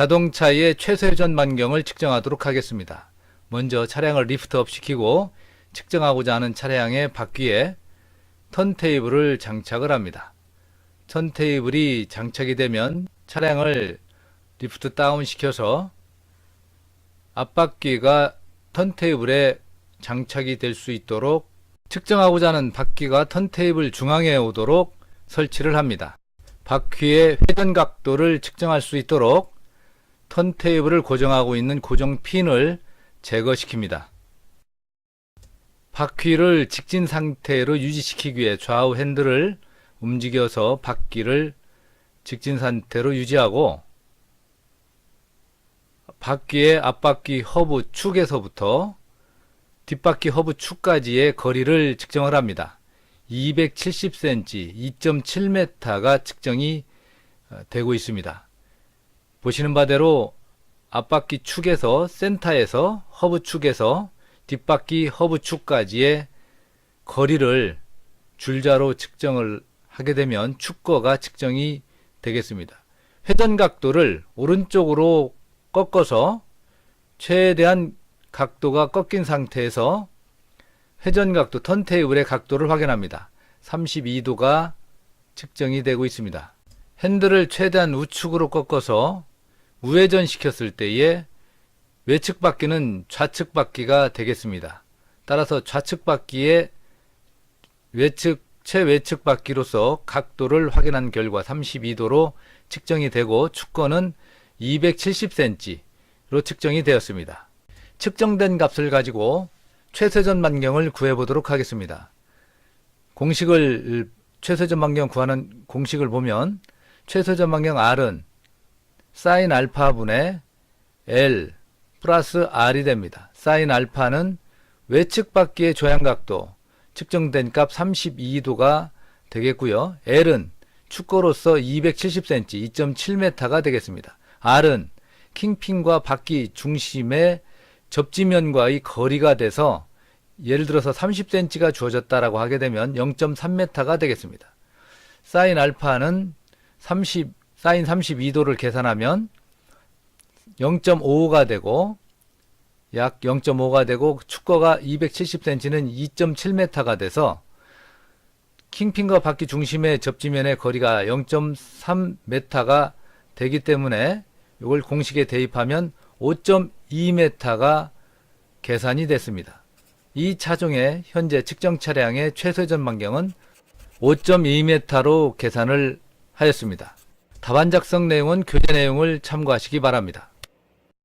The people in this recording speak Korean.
자동차의 최소 회전 반경을 측정하도록 하겠습니다. 먼저 차량을 리프트업 시키고 측정하고자 하는 차량의 바퀴에 턴테이블을 장착을 합니다. 턴테이블이 장착이 되면 차량을 리프트 다운 시켜서 앞바퀴가 턴테이블에 장착이 될 수 있도록 측정하고자 하는 바퀴가 턴테이블 중앙에 오도록 설치를 합니다. 바퀴의 회전 각도를 측정할 수 있도록 턴테이블을 고정하고 있는 고정 핀을 제거시킵니다. 바퀴를 직진 상태로 유지시키기 위해 좌우 핸들을 움직여서 바퀴를 직진 상태로 유지하고 바퀴의 앞바퀴 허브 축에서부터 뒷바퀴 허브 축까지의 거리를 측정을 합니다. 270cm, 2.7m가 측정이 어, 되고 있습니다. 보시는 바대로 앞바퀴 축에서 센터에서 허브 축에서 뒷바퀴 허브 축까지의 거리를 줄자로 측정을 하게 되면 축거가 측정이 되겠습니다. 회전 각도를 오른쪽으로 꺾어서 최대한 각도가 꺾인 상태에서 회전 각도 턴테이블의 각도를 확인합니다. 32도가 측정이 되고 있습니다. 핸들을 최대한 우측으로 꺾어서 우회전 시켰을 때에 외측 바퀴는 좌측 바퀴가 되겠습니다. 따라서 좌측 바퀴의 외측 최외측 바퀴로서 각도를 확인한 결과 32도로 측정이 되고 축거는 270cm로 측정이 되었습니다. 측정된 값을 가지고 최세전 반경을 구해 보도록 하겠습니다. 공식을 최세전 반경 구하는 공식을 보면 최세전 반경 R은 사인 알파분의 L 플러스 R이 됩니다. 사인 알파는 외측 바퀴의 조향각도 측정된 값 32도가 되겠고요. L은 축거로서 270cm, 2.7m가 되겠습니다. R은 킹핀과 바퀴 중심의 접지면과의 거리가 돼서 예를 들어서 30cm가 주어졌다라고 하게 되면 0.3m가 되겠습니다. 사인 알파는 30, 사인 32도를 계산하면 0.55가 되고 약 0.5가 되고 축거가 270cm는 2.7m가 돼서 킹핀과 바퀴 중심의 접지면의 거리가 0.3m가 되기 때문에 이걸 공식에 대입하면 5.2m가 계산이 됐습니다. 이 차종의 현재 측정 차량의 최소전 반경은 5.2m로 계산을 하였습니다. 답안 작성 내용은 교재 내용을 참고하시기 바랍니다.